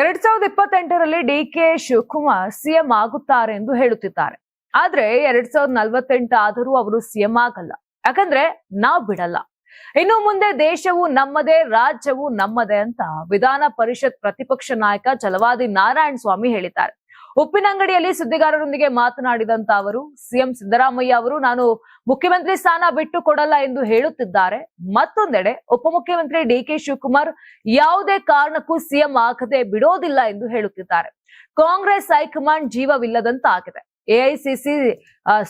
ಎರಡ್ ಸಾವಿರದ ಇಪ್ಪತ್ತೆಂಟರಲ್ಲಿ ಡಿ ಕೆ ಶಿವಕುಮಾರ್ ಸಿಎಂ ಆಗುತ್ತಾರೆ ಎಂದು ಹೇಳುತ್ತಿದ್ದಾರೆ. ಆದ್ರೆ ಎರಡ್ ಸಾವಿರದ ನಲ್ವತ್ತೆಂಟು ಆದರೂ ಅವರು ಸಿಎಂ ಆಗಲ್ಲ. ಯಾಕಂದ್ರೆ ನಾವ್ ಬಿಡಲ್ಲ. ಇನ್ನು ಮುಂದೆ ದೇಶವು ನಮ್ಮದೇ, ರಾಜ್ಯವು ನಮ್ಮದೇ ಅಂತ ವಿಧಾನ ಪರಿಷತ್ ಪ್ರತಿಪಕ್ಷ ನಾಯಕ ಚಲವಾದಿ ನಾರಾಯಣ ಸ್ವಾಮಿ ಹೇಳಿದ್ದಾರೆ. ಉಪ್ಪಿನಂಗಡಿಯಲ್ಲಿ ಸುದ್ದಿಗಾರರೊಂದಿಗೆ ಮಾತನಾಡಿದಂತ ಅವರು, ಸಿಎಂ ಸಿದ್ದರಾಮಯ್ಯ ಅವರು, ನಾನು ಮುಖ್ಯಮಂತ್ರಿ ಸ್ಥಾನ ಬಿಟ್ಟು ಕೊಡಲ್ಲ ಎಂದು ಹೇಳುತ್ತಿದ್ದಾರೆ. ಮತ್ತೊಂದೆಡೆ ಉಪಮುಖ್ಯಮಂತ್ರಿ ಡಿ ಕೆ ಶಿವಕುಮಾರ್ ಯಾವುದೇ ಕಾರಣಕ್ಕೂ ಸಿಎಂ ಆಗದೆ ಬಿಡೋದಿಲ್ಲ ಎಂದು ಹೇಳುತ್ತಿದ್ದಾರೆ. ಕಾಂಗ್ರೆಸ್ ಹೈಕಮಾಂಡ್ ಜೀವವಿಲ್ಲದಂತಾಗಿದೆ. ಎಐಸಿಸಿ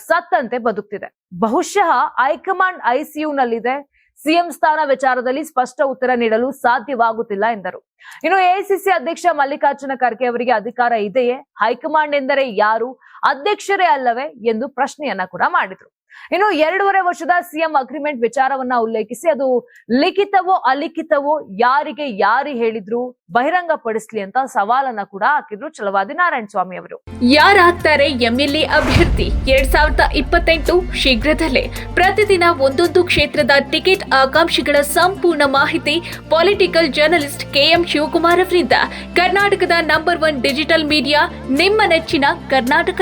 ಸತ್ತಂತೆ ಬದುಕ್ತಿದೆ. ಬಹುಶಃ ಹೈಕಮಾಂಡ್ ಐಸಿಯುನಲ್ಲಿದೆ. ಸಿಎಂ ಸ್ಥಾನ ವಿಚಾರದಲ್ಲಿ ಸ್ಪಷ್ಟ ಉತ್ತರ ನೀಡಲು ಸಾಧ್ಯವಾಗುತ್ತಿಲ್ಲ ಎಂದರು. ಇನ್ನು ಎಐಸಿಸಿ ಅಧ್ಯಕ್ಷ ಮಲ್ಲಿಕಾರ್ಜುನ ಖರ್ಗೆ ಅವರಿಗೆ ಅಧಿಕಾರ ಇದೆಯೇ? ಹೈಕಮಾಂಡ್ ಎಂದರೆ ಯಾರು? ಅಧ್ಯಕ್ಷರೇ ಅಲ್ಲವೇ ಎಂದು ಪ್ರಶ್ನೆಯನ್ನ ಕೂಡ ಮಾಡಿದ್ರು. ಇನ್ನು ಎರಡೂವರೆ ವರ್ಷದ ಸಿಎಂ ಅಗ್ರಿಮೆಂಟ್ ವಿಚಾರವನ್ನ ಉಲ್ಲೇಖಿಸಿ ಅದು ಲಿಖಿತವೋ ಅಲಿಖಿತವೋ ಯಾರಿಗೆ ಯಾರು ಹೇಳಿದ್ರು ಬಹಿರಂಗ ಪಡಿಸ್ಲಿ ಅಂತ ಸವಾಲನ್ನ ಕೂಡ ಹಾಕಿದ್ರು ಚಲವಾದಿ ನಾರಾಯಣ ಸ್ವಾಮಿ ಅವರು. ಯಾರಾಗ್ತಾರೆ ಎಂಎಲ್ಎ ಅಭ್ಯರ್ಥಿ? ಎರಡ್ ಸಾವಿರದ ಇಪ್ಪತ್ತೆಂಟು ಶೀಘ್ರದಲ್ಲೇ ಪ್ರತಿದಿನ ಒಂದೊಂದು ಕ್ಷೇತ್ರದ ಟಿಕೆಟ್ ಆಕಾಂಕ್ಷಿಗಳ ಸಂಪೂರ್ಣ ಮಾಹಿತಿ ಪೊಲಿಟಿಕಲ್ ಜರ್ನಲಿಸ್ಟ್ ಕೆಎಂ ಶಿವಕುಮಾರ್ ಅವರಿಂದ. ಕರ್ನಾಟಕದ ನಂಬರ್ ಒನ್ ಡಿಜಿಟಲ್ ಮೀಡಿಯಾ, ನಿಮ್ಮ ನೆಚ್ಚಿನ ಕರ್ನಾಟಕ